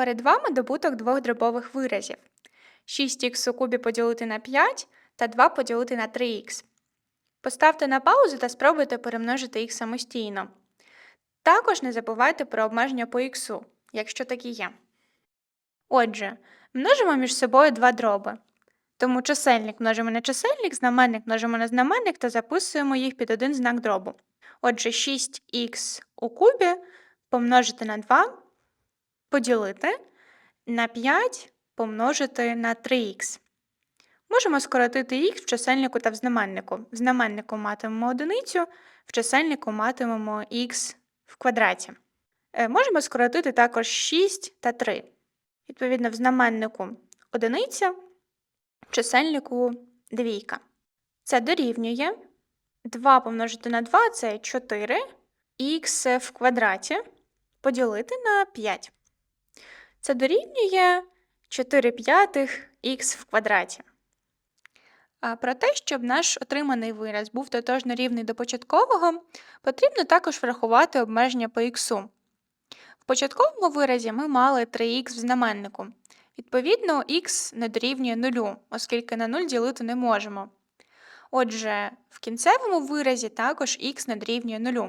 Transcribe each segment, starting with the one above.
Перед вами добуток двох дробових виразів. 6х у кубі поділити на 5 та 2 поділити на 3х. Поставте на паузу та спробуйте перемножити їх самостійно. Також не забувайте про обмеження по х, якщо такі є. Отже, множимо між собою два дроби. Тому чисельник множимо на чисельник, знаменник множимо на знаменник та записуємо їх під один знак дробу. Отже, 6х у кубі помножити на 2 поділити на 5 помножити на 3х. Можемо скоротити х в чисельнику та в знаменнику. В знаменнику матимемо одиницю, в чисельнику матимемо х в квадраті. Е, Можемо скоротити також 6 та 3. Відповідно, в знаменнику одиниця, в чисельнику двійка. Це дорівнює 2 помножити на 2 це 4, х в квадраті поділити на 5. Це дорівнює 4 п'ятих х в квадраті. А Про те, щоб наш отриманий вираз був тотожно рівний до початкового, потрібно також врахувати обмеження по х. В початковому виразі ми мали 3х в знаменнику. Відповідно, х не дорівнює 0, оскільки на 0 ділити не можемо. Отже, в кінцевому виразі також х не дорівнює 0.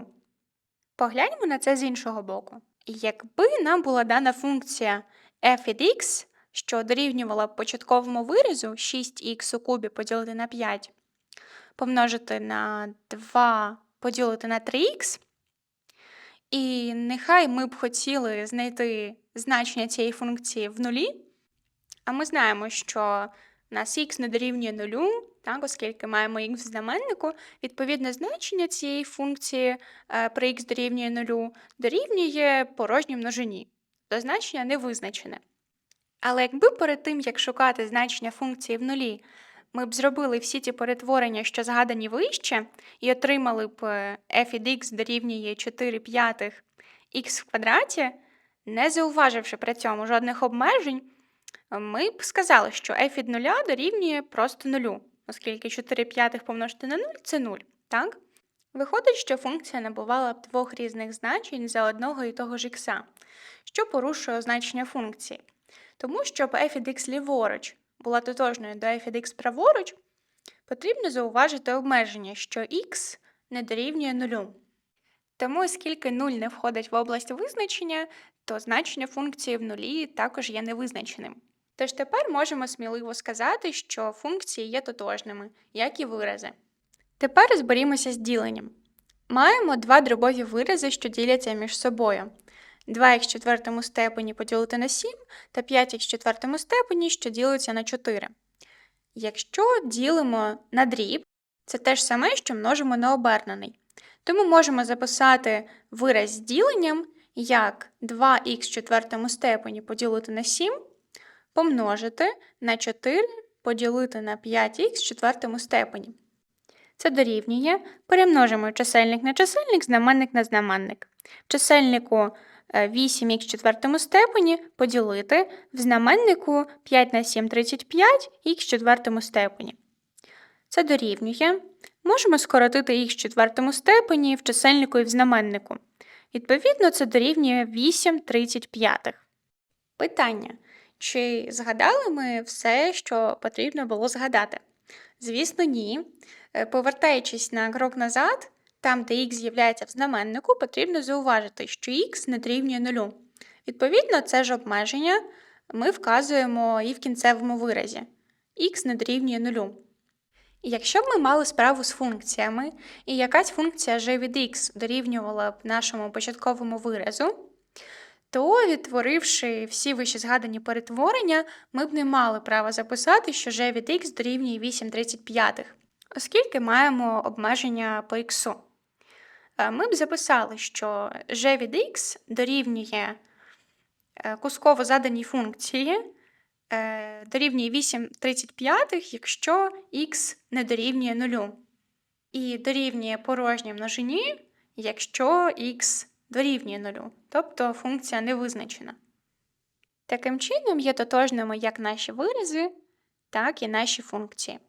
Погляньмо на це з іншого боку. Якби нам була дана функція f від x, що дорівнювала б початковому виразу 6х у кубі поділити на 5, помножити на 2 поділити на 3х, і нехай ми б хотіли знайти значення цієї функції в нулі, а ми знаємо, що у нас х не дорівнює нулю, так, оскільки маємо х в знаменнику, відповідне значення цієї функції е, при х дорівнює нулю дорівнює порожній множині, то значення не визначене. Але якби перед тим, як шукати значення функції в нулі, ми б зробили всі ті перетворення, що згадані вище, і отримали б е, f від x дорівнює 4 п'ятих х в квадраті, не зауваживши при цьому жодних обмежень, ми б сказали, що f від нуля дорівнює просто нулю, оскільки 4 п'ятих помножити на 0 – це 0, так? Виходить, що функція набувала б двох різних значень за одного і того ж х, що порушує означення функції. Тому, щоб f від x ліворуч була тотожною до f від x праворуч, потрібно зауважити обмеження, що x не дорівнює нулю. Тому, оскільки 0 не входить в область визначення, то значення функції в нулі також є невизначеним. Тож тепер можемо сміливо сказати, що функції є тотожними, як і вирази. Тепер розберімося з діленням. Маємо два дробові вирази, що діляться між собою. 2х в четвертому степені поділити на 7 та 5х в четвертому степені, що ділиться на 4. Якщо ділимо на дріб, це те ж саме, що множимо на обернений. Тому можемо записати вираз з діленням як 2х в четвертому степені поділити на 7 помножити на 4 поділити на 5х в четвертому степені. Це дорівнює, перемножимо чисельник на чисельник, знаменник на знаменник. В чисельнику 8х в четвертому степені поділити в знаменнику 5 на 7 – 35 х в четвертому степені. Це дорівнює. Можемо скоротити х в четвертому степені в чисельнику і в знаменнику. Відповідно, це дорівнює 8 35. Питання. Чи згадали ми все, що потрібно було згадати? Звісно, ні. Е, Повертаючись на крок назад, там, де х з'являється в знаменнику, потрібно зауважити, що х не дорівнює нулю. Відповідно, це ж обмеження ми вказуємо і в кінцевому виразі. х не дорівнює нулю. Якщо б ми мали справу з функціями, і якась функція g від x дорівнювала б нашому початковому виразу, то, відтворивши всі вище згадані перетворення, ми б не мали права записати, що g від x дорівнює 8,35, оскільки маємо обмеження по х. Е, Ми б записали, що g від x дорівнює е, кусково заданій функції е, дорівнює 8,35, якщо х не дорівнює 0. І дорівнює порожній множині, якщо х дорівнює нулю, тобто функція не визначена. Таким чином є тотожними як наші вирази, так і наші функції.